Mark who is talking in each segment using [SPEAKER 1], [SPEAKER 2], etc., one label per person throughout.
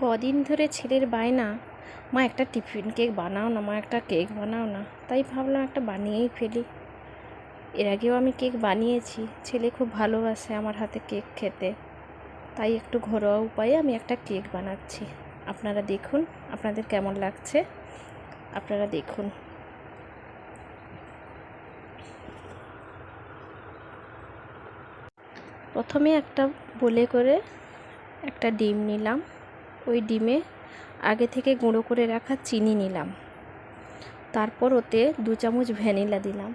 [SPEAKER 1] কদিন ধরে ছেলের বায়না। মা, একটা টিফিন কেক বানাও না, মা, একটা কেক বানাও না। তাই ভাবলাম একটা বানিয়েই ফেলি। এর আগেও আমি কেক বানিয়েছি। ছেলে খুব ভালোবাসে আমার হাতে কেক খেতে। তাই একটু ঘরোয়া উপায়ে আমি একটা কেক বানাচ্ছি। আপনারা দেখুন, আপনাদের কেমন লাগছে? আপনারা দেখুন। প্রথমে একটা বলে করে একটা ডিম নিলাম। ওই ডিমে আগে থেকে গুঁড়ো করে রাখা চিনি নিলাম। তারপর ওতে দু চামচ ভ্যানিলা দিলাম।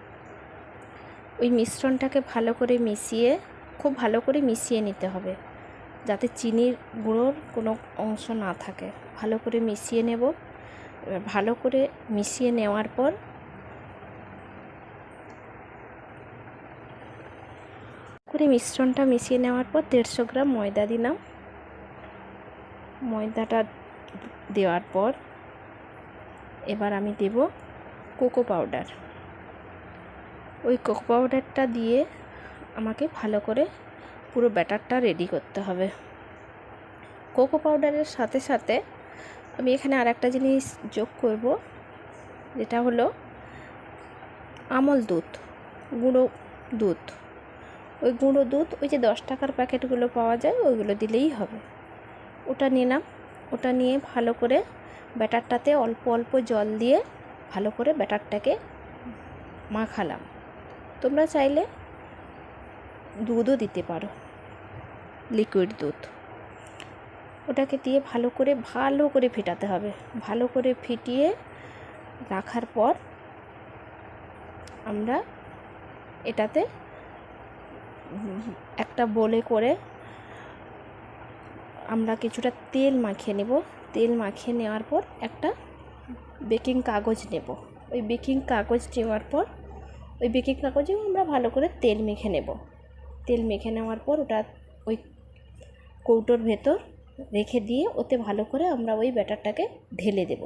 [SPEAKER 1] ওই মিশ্রণটাকে ভালো করে মিশিয়ে, খুব ভালো করে মিশিয়ে নিতে হবে। যাতে চিনির গুঁড়োর কোনো অংশ না থাকে। ভালো করে মিশিয়ে নেব। ভালো করে মিশিয়ে নেওয়ার পর করে মিশ্রণটা মিশিয়ে নেওয়ার পর দেড়শো গ্রাম ময়দা দিলাম। ময়দাটা দেওয়ার পর এবার আমি দেব কোকো পাউডার। ওই কোকো পাউডারটা দিয়ে আমাকে ভালো করে পুরো ব্যাটারটা রেডি করতে হবে। কোকো পাউডারের সাথে সাথে আমি এখানে আর একটা জিনিস যোগ করব, যেটা হলো আমল দুধ, গুঁড়ো দুধ। ওই গুঁড়ো দুধ, ওই যে দশ টাকার প্যাকেটগুলো পাওয়া যায়, ওইগুলো দিলেই হবে। ওটা নিলাম। ওটা নিয়ে ভালো করে ব্যাটারটাতে অল্প অল্প জল দিয়ে ভালো করে ব্যাটারটাকে মাখালাম। তোমরা চাইলে দুধও দিতে পারো লিকুইড দুধ। ওটাকে দিয়ে ভালো করে ভালো করে ফেটাতে হবে। ভালো করে ফিটিয়ে রাখার পর আমরা এটাতে একটা বলে করে আমরা কিছুটা তেল মাখিয়ে নেব। তেল মাখিয়ে নেওয়ার পর একটা বেকিং কাগজ নেব। ওই বেকিং কাগজ নেওয়ার পর, ওই বেকিং কাগজেও আমরা ভালো করে তেল মেখে নেব। তেল মেখে নেওয়ার পর ওটা ওই কৌটোর ভেতর রেখে দিয়ে ওতে ভালো করে আমরা ওই ব্যাটারটাকে ঢেলে দেব।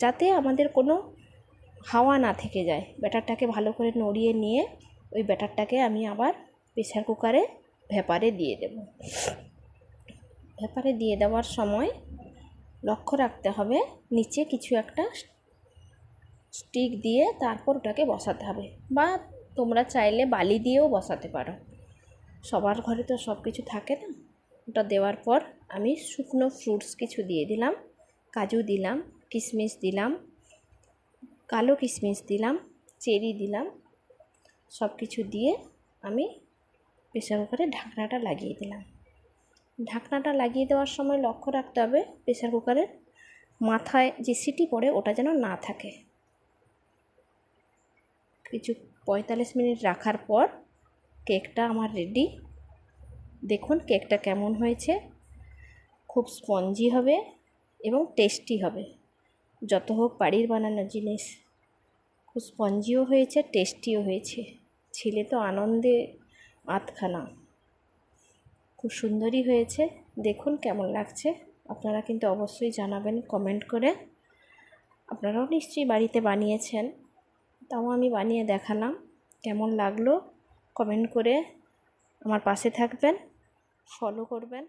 [SPEAKER 1] যাতে আমাদের কোনো হাওয়া না থেকে যায়। ব্যাটারটাকে ভালো করে নড়িয়ে নিয়ে ওই ব্যাটারটাকে আমি আবার প্রেসার কুকারে ভেপারে দিয়ে দেব। ভেপারে দিয়ে দেওয়ার সময় লক্ষ্য রাখতে হবে, নিচে কিছু একটা স্টিক দিয়ে তারপর ওটাকে বসাতে হবে বা তোমরা চাইলে বালি দিয়েও বসাতে পারো। সবার ঘরে তো সব কিছু থাকে না। ওটা দেওয়ার পর আমি শুকনো ফ্রুটস কিছু দিয়ে দিলাম, কাজু দিলাম কিশমিশ দিলাম, কালো কিশমিশ দিলাম, চেরি দিলাম, সব কিছু দিয়ে আমি প্রেসার কুকারে ঢাকনাটা লাগিয়ে দিলাম। ঢাকনাটা লাগিয়ে দেওয়ার সময় লক্ষ্য রাখতে হবে প্রেসার কুকারের মাথায় যে সিটি পড়ে ওটা যেন না থাকে। কিছু পঁয়তাল্লিশ মিনিট রাখার পর কেকটা আমার রেডি দেখুন কেকটা কেমন হয়েছে। খুব স্পঞ্জি হবে এবং টেস্টি হবে। যত হোক বাড়ির বানানো জিনিস। খুব স্পঞ্জিও হয়েছে টেস্টিও হয়েছে। ছেলে তো আনন্দে আধখানা। খুব সুন্দরই হয়েছে। দেখুন কেমন লাগছে। আপনারা কিন্তু অবশ্যই জানাবেন কমেন্ট করে। আপনারাও নিশ্চয়ই বাড়িতে বানিয়েছেন। তাও আমি বানিয়ে দেখালাম। কেমন লাগল? কমেন্ট করে আমার পাশে থাকবেন। ফলো করবেন।